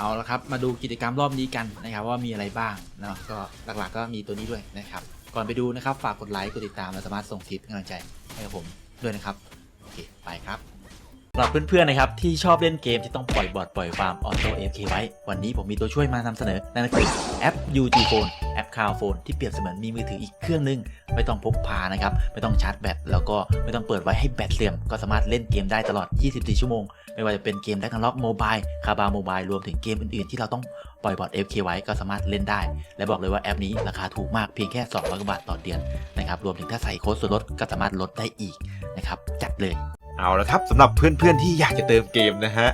เอาละครับมาดูกิจกรรมรอบนี้กันนะครับว่ามีอะไรบ้างเนาะก็หลักๆก็มีตัวนี้ด้วยนะครับก่อนไปดูนะครับฝากกดไลค์กดติดตามและสามารถส่งคลิปกำลังใจให้กับผมด้วยนะครับโอเคไปครับ สำหรับเพื่อนๆนะครับที่ชอบเล่นเกมที่ต้องปล่อยบอทปล่อยฟาร์มออโต้เอฟเคไว้ วันนี้ผมมีตัวช่วยมานำเสนอ นั่นก็คือแอป UG Phone แอป Cloud Phone ที่เปรียบเสมือนมีมือถืออีกเครื่องนึง ไม่ต้องพกพานะครับ ไม่ต้องชาร์จแบตแล้วก็ไม่ต้องเปิดไว้ให้แบตเสื่อม ก็สามารถเล่นเกมได้ตลอด 24 ชั่วโมง ไม่ว่าจะเป็นเกมแ a ก n ล็อกโมบายคาบาโมบายรวมถึงเกมอื่นๆ ที่เราต้องปล่อยบอท FK ไว้ก็สามารถเล่นได้ และบอกเลยว่าแอปนี้ราคาถูกมากเพียงแค่ 200กว่าบาทต่อเดือนนะครับรวมถึงถ้าใส่โค้ดส่วนลดก็สามารถลดได้อีกนะครับจัดเลย เอาละครับสำหรับเพื่อนๆที่อยากจะเติมเกมนะฮะ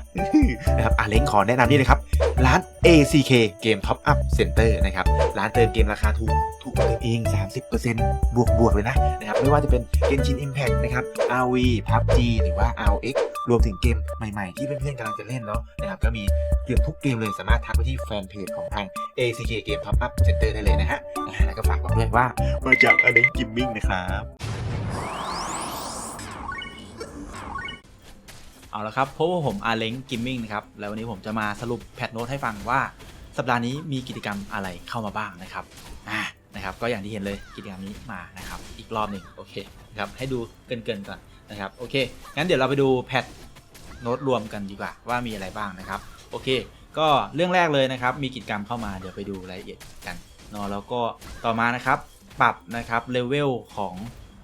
นะครับอาเล้งขอแนะนำนี่เลยครับ ร้าน ACK เกม Top Up Center นะครับ ร้านเติมเกมราคาถูก ถูกกว่าเอง 30%บวกบวกๆเลยนะนะครับ ไม่ว่าจะเป็น Genshin Impact นะครับ RV PUBG หรือว่า RX รวมถึงเกมใหม่ๆ ที่เพื่อนๆกำลังจะเล่นเนาะนะครับ ก็มีเกือบทุกเกมเลยสามารถทักไปที่แฟนเพจของทาง ACK เกม Top Up Center ได้เลยนะฮะแล้วก็ฝากบอกด้วยว่ามาจากอาเล้งกิมมิ่งนะครับ เอาละครับเพราะว่าผมอาเล้งกิมมิ่งนะครับ แล้ววันนี้ผมจะมาสรุปแพทโน้ตให้ฟังว่า สัปดาห์นี้มีกิจกรรมอะไรเข้ามาบ้างนะครับอ่านะครับ ก็อย่างที่เห็นเลยกิจกรรมนี้มานะครับ อีกรอบหนึ่งโอเคนะครับ ให้ดูเกินๆก่อนนะครับ โอเค งั้นเดี๋ยวเราไปดูแพทโน้ตรวมกันดีกว่าว่ามีอะไรบ้างนะครับ โอเค ก็เรื่องแรกเลยนะครับ มีกิจกรรมเข้ามา เดี๋ยวไปดูรายละเอียดกันเนาะ แล้วก็ต่อมานะครับ ปรับนะครับเลเวลของ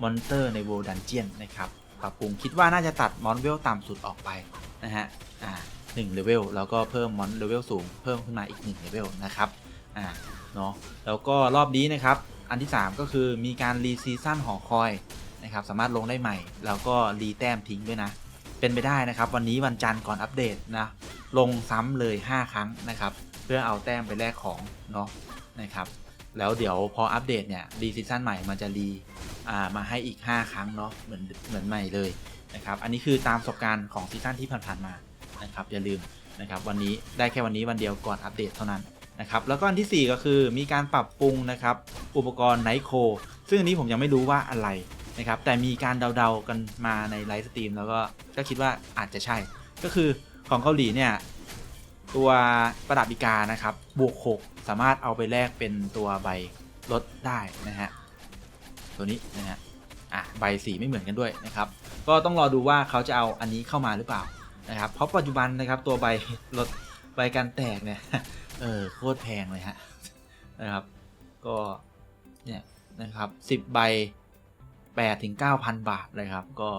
มอนเตอร์ใน World Dungeon นะครับ ปรับปรุงคิดว่าน่าจะตัดมอนเวลต่ำสุดออกไปนะฮะอ่าหนึ่งเลเวลแล้วก็เพิ่มมอนเลเวลสูงเพิ่มขึ้นมาอีก1เลเวลนะครับอ่าเนาะแล้วก็รอบนี้นะครับอันที่ 3 ก็คือมีการรีซีซั่นหอคอยนะครับสามารถลงได้ใหม่ แล้วก็รีแต้มทิ้งด้วยนะ เป็นไปได้นะครับ วันนี้วันจันทร์ก่อนอัปเดตนะลงซ้ำเลย 5 ครั้งนะครับ เพื่อเอาแต้มไปแลกของเนาะนะครับ แล้วเดี๋ยวพออัปเดตเนี่ยรีซีซั่นใหม่มันจะรีอ่ามาให้อีก 5 ครั้งเนาะเหมือนเหมือนใหม่เลยนะครับอันนี้คือตามประสบการณ์ของซีซั่นที่ผ่านๆมานะครับอย่าลืมนะครับวันนี้ได้แค่วันนี้วันเดียวก่อนอัปเดตเท่านั้นนะครับแล้วก็อันทีสี่4 ก็คือมีการปรับปรุงนะครับอุปกรณ์ไนโคซึ่งอันนี้ผมยังไม่รู้ว่าอะไรนะครับแต่มีการเดาๆกันมาในไลฟ์สตรีมแล้วก็ก็คิดว่าอาจจะใช่ ก็คือของเกาหลีเนี่ย ตัวประดับอีกานะครับบวก 6 สามารถเอาไปแลกเป็นตัวใบลดได้นะฮะตัวนี้นะฮะอะใบสีไม่เหมือนกันด้วยนะครับ ก็ต้องรอดูว่าเขาจะเอาอันนี้เข้ามาหรือเปล่านะครับ เพราะปัจจุบันนะครับตัวใบลดใบการแตกเนี่ยเออโคตรแพงเลยฮะนะครับก็เนี่ยนะครับสิบใบแปดถึงเก้าพันบาทเลยครับ ก็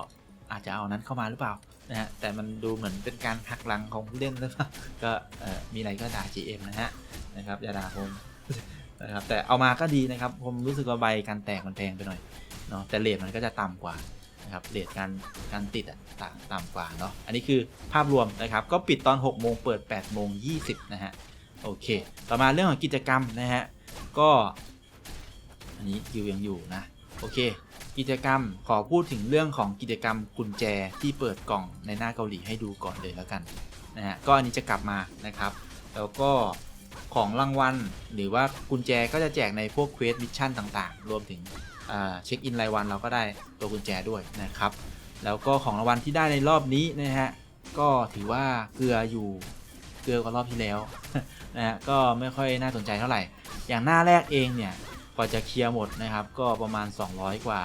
อาจจะเอานั้นเข้ามาหรือเปล่า นะฮะแต่มันดูเหมือนเป็นการหักหลังของผู้เล่นหรือเปล่าก็มีอะไรก็ด่า GM นะฮะนะครับอย่าด่าผมนะครับแต่เอามาก็ดีนะครับ ผมรู้สึกว่าใบการแตกมันแพงไปหน่อยเนาะแต่เลทมันก็จะต่ำกว่านะครับเลทการการติดอะต่างต่ำกว่าเนาะอันนี้คือภาพรวมนะครับก็ปิดตอน 6 โมงเปิด 8 โมง 20 นะฮะโอเค ต่อมาเรื่องของกิจกรรมนะฮะก็ อันนี้คิวยังอยู่นะ โอเค กิจกรรมขอพูดถึงเรื่องของกิจกรรมกุญแจที่เปิดกล่องในหน้าเกาหลีให้ดูก่อนเลยแล้วกันนะฮะก็อันนี้จะกลับมานะครับ แล้วก็ของรางวัลหรือว่ากุญแจก็จะแจกในพวกเควสมิชชั่นต่างๆ รวมถึงเช็คอินรายวันเราก็ได้ตัวกุญแจด้วยนะครับ แล้วก็ของรางวัลที่ได้ในรอบนี้นะฮะก็ถือว่าเกลืออยู่เกลือกว่ารอบที่แล้วนะฮะก็ไม่ค่อยน่าสนใจเท่าไหร่ อย่างหน้าแรกเองเนี่ย กว่าจะเคลียร์หมดนะครับ ก็ประมาณ 200 กว่า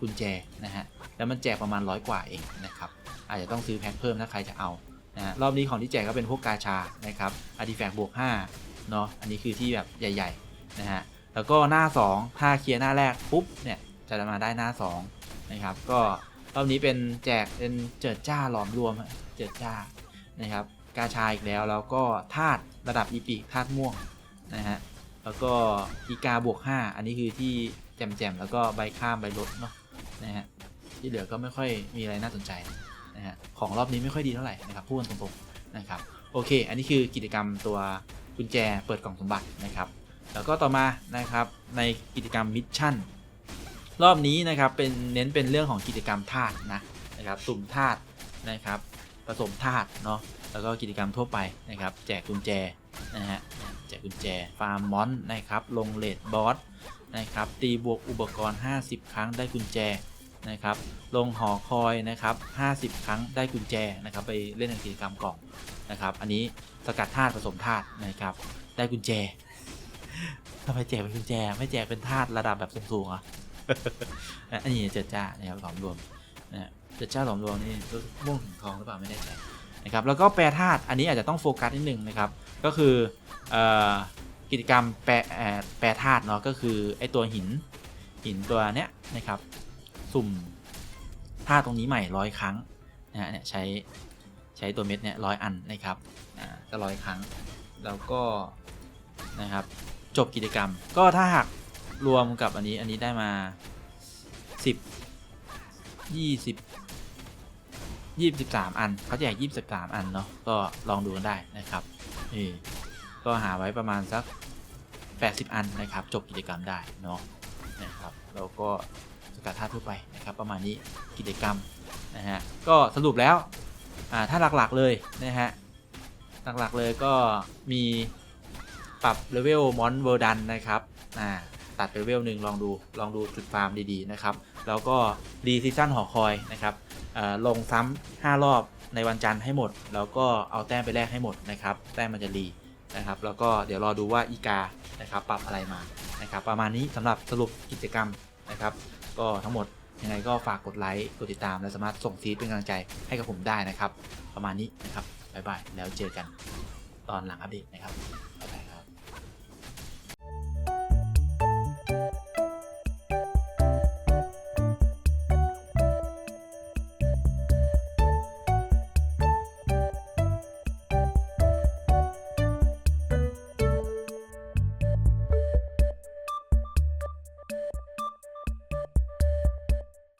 กุญแจนะฮะแล้วมันแจกประมาณร้อยกว่าเองนะครับอาจจะต้องซื้อแพ็คเพิ่มถ้าใครจะเอานะรอบนี้ของที่แจกก็เป็นพวกกาชานะครับอาร์ติแฟกต์บวก5เนาะอันนี้คือที่แบบใหญ่ๆนะฮะแล้วก็หน้า 2 ถ้าเคลียร์หน้าแรกปุ๊บเนี่ยจะมาได้หน้า2นะครับก็รอบนี้เป็นแจกเป็นเจิดจ้าหลอมรวมเจิดจ้านะครับกาชาอีกแล้วแล้วก็ธาตุระดับอีปีธาตุม่วงนะฮะ แล้วก็อีกาบวก 5 อันนี้คือที่แจมๆแล้วก็ใบข้ามใบลดเนาะนะฮะที่เหลือก็ไม่ค่อยมีอะไรน่าสนใจนะฮะของรอบนี้ไม่ค่อยดีเท่าไหร่นะครับพูดตรงๆนะครับโอเค อันนี้คือกิจกรรมตัวกุญแจเปิดกล่องสมบัตินะครับ แล้วก็ต่อมานะครับในกิจกรรมมิชชั่นรอบนี้นะครับเป็นเน้นเป็นเรื่องของกิจกรรมธาตุนะนะครับสุ่มธาตุนะครับผสมธาตุเนาะแล้วก็กิจกรรมทั่วไปนะครับ แจกกุญแจนะฮะ จกกุญแจ ฟาร์มมอนนะครับ ลงเลดบอสนะครับ ตีบวกอุปกรณ์ 50 ครั้งได้กุญแจนะครับ ลงหอคอยนะครับ 50 ครั้งได้กุญแจนะครับ ไปเล่นกิจกรรมกล่องนะครับ อันนี้สกัดธาตุผสมธาตุนะครับ ได้กุญแจทำไมแจกเป็นกุญแจ ไม่แจกเป็นธาตุระดับแบบสูงๆอะอันนี้เจิดจ้านะครับหลอมรวมนะเจิดจ้าหลอมรวมนี่ม่วงถึงทองหรือเปล่าไม่แน่ใจ นะครับแล้วก็แปรธาตุอันนี้อาจจะต้องโฟกัสนิดนึงนะครับ ก็คืออกิจกรรมแปรแปรธาตุเนาะก็คือไอตัวหินหินตัวเนี้ยนะครับ สุ่มธาตุตรงนี้ใหม่ร้อยครั้งนะฮะเนี่ยใช้ใช้ตัวเม็ดเนี่ยร้อยอันนะครับอ่าก็ร้อยครั้ง แล้วก็นะครับจบกิจกรรม ก็ถ้าหากรวมกับอันนี้อันนี้ได้มา 10 20 23 อันเขาแจก23 อันเนาะก็ลองดูกันได้นะครับเออก็หาไว้ประมาณสัก 80 อันนะครับ จบกิจกรรมได้เนาะนะครับแล้วก็สกัดท่าทั่วไปนะครับ ประมาณนี้กิจกรรมนะฮะก็สรุปแล้วอ่าถ้าหลักๆเลยนะฮะหลักๆเลยก็มีปรับเลเวลมอนเวอร์ดันนะครับอ่าตัดเลเวลหนึ่งลองดูลองดูจุดฟาร์มดีๆนะครับแล้วก็รีซีซั่นหอคอยนะครับ ลงซ้ำ5รอบในวันจันทร์ให้หมด แล้วก็เอาแต้มไปแลกให้หมดนะครับ แต้มมันจะรีนะครับ แล้วก็เดี๋ยวรอดูว่าอีกานะครับปรับอะไรมานะครับ ประมาณนี้สำหรับสรุปกิจกรรมนะครับ ก็ทั้งหมดยังไงก็ฝากกดไลค์กดติดตามและสามารถส่งฟีดเป็นกำลังใจให้กับผมได้นะครับ ประมาณนี้นะครับบ๊ายบายแล้วเจอกันตอนหลังอัปเดตนะครับบ๊ายบายครับ